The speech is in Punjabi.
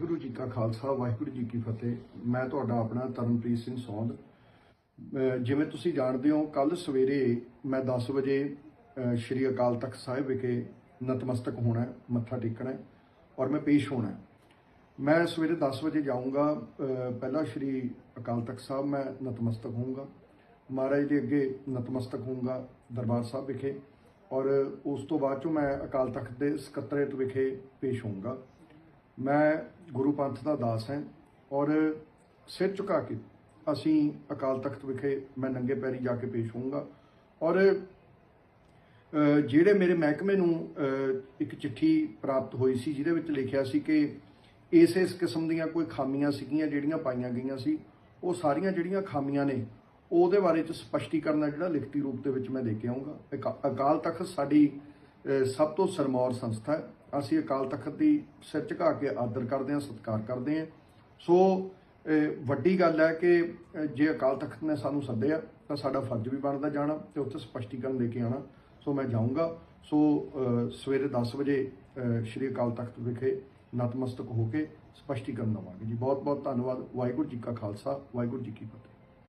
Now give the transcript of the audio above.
ਗੁਰੂ ਜੀ ਕਾ ਖਾਲਸਾ ਵਾਹਿਗੁਰੂ ਜੀ ਕੀ ਫਤਿਹ। ਮੈਂ ਤੁਹਾਡਾ ਆਪਣਾ ਤਰਨਪ੍ਰੀਤ ਸਿੰਘ ਸੌਂਦ। ਜਿਵੇਂ ਤੁਸੀਂ ਜਾਣਦੇ ਹੋ ਕੱਲ ਸਵੇਰੇ ਮੈਂ 10 ਵਜੇ ਸ਼੍ਰੀ ਅਕਾਲ ਤਖਤ ਸਾਹਿਬ ਵਿਖੇ ਨਤਮਸਤਕ ਹੋਣਾ ਹੈ, ਮੱਥਾ ਟੇਕਣਾ ਹੈ ਔਰ ਮੈਂ ਪੇਸ਼ ਹੋਣਾ ਹੈ। ਮੈਂ ਸਵੇਰੇ 10 ਵਜੇ ਜਾਊਂਗਾ ਅਹ ਪਹਿਲਾਂ ਸ਼੍ਰੀ ਅਕਾਲ ਤਖਤ ਸਾਹਿਬ ਮੈਂ ਨਤਮਸਤਕ ਹੋਊਂਗਾ। ਮਹਾਰਾਜ ਦੇ ਅੱਗੇ ਨਤਮਸਤਕ ਹੋਊਂਗਾ ਦਰਬਾਰ ਸਾਹਿਬ ਵਿਖੇ ਔਰ ਉਸ ਤੋਂ ਬਾਅਦ ਚੋਂ ਮੈਂ ਅਕਾਲ ਤਖਤ ਦੇ ਸਕੱਤਰੇਤ ਵਿਖੇ ਪੇਸ਼ ਹੋਊਂਗਾ। ਮੈਂ ਗੁਰੂ ਪੰਥ ਦਾ ਦਾਸ ਹਾਂ ਔਰ ਸਿਰ ਝੁਕਾ ਕੇ ਅਸੀਂ ਅਕਾਲ ਤਖਤ ਵਿਖੇ ਮੈਂ ਨੰਗੇ ਪੈਰੀ ਜਾ ਕੇ ਪੇਸ਼ ਹੋਊਂਗਾ। ਔਰ ਜਿਹੜੇ ਮੇਰੇ ਮਹਿਕਮੇ ਨੂੰ ਇੱਕ ਚਿੱਠੀ ਪ੍ਰਾਪਤ ਹੋਈ ਸੀ ਜਿਹਦੇ ਵਿੱਚ ਲਿਖਿਆ ਸੀ ਕਿ ਇਸ ਇਸ ਕਿਸਮ ਦੀਆਂ ਕੋਈ ਖਾਮੀਆਂ ਸੀਗੀਆਂ ਜਿਹੜੀਆਂ ਪਾਈਆਂ ਗਈਆਂ ਸੀ, ਉਹ ਸਾਰੀਆਂ ਜਿਹੜੀਆਂ ਖਾਮੀਆਂ ਨੇ, ਉਹਦੇ ਬਾਰੇ ਚ ਸਪਸ਼ਟੀਕਰਨ ਹੈ ਜਿਹੜਾ ਲਿਖਤੀ ਰੂਪ ਦੇ ਵਿੱਚ ਮੈਂ ਦੇ ਕੇ ਆਉਂਗਾ ਅਕਾ- ਅਕਾਲ ਤਖਤ ਸਾਡੀ ਸਭ ਤੋਂ ਸਰਮੌਰ ਸੰਸਥਾ ਹੈ। ਅਸੀਂ ਅਕਾਲ ਤਖਤ ਦੀ ਸਿਰ ਝੁਕਾ ਕੇ ਆਦਰ ਕਰਦੇ ਹਾਂ, ਸਤਿਕਾਰ ਕਰਦੇ ਹਾਂ। ਸੋ ਵੱਡੀ ਗੱਲ ਹੈ ਕਿ ਜੇ ਅਕਾਲ ਤਖਤ ਨੇ ਸਾਨੂੰ ਸੱਦਿਆ, ਤਾਂ ਸਾਡਾ ਫਰਜ਼ ਵੀ ਬਣਦਾ ਜਾਣਾ ਤੇ ਉੱਥੇ ਸਪਸ਼ਟੀਕਰਨ ਦੇ ਕੇ ਆਣਾ। ਸੋ, ਮੈਂ ਜਾਊਂਗਾ। ਸੋ ਸਵੇਰੇ 10 ਵਜੇ ਸ਼੍ਰੀ ਅਕਾਲ ਤਖਤ ਵਿਖੇ ਨਤਮਸਤਕ ਹੋ ਕੇ ਸਪਸ਼ਟੀਕਰਨ ਦਵਾਂਗੇ। ਜੀ ਬਹੁਤ ਬਹੁਤ ਧੰਨਵਾਦ। ਵਾਹਿਗੁਰੂ ਜੀ ਕਾ ਖਾਲਸਾ, ਵਾਹਿਗੁਰੂ ਜੀ ਕੀ ਫਤਿਹ।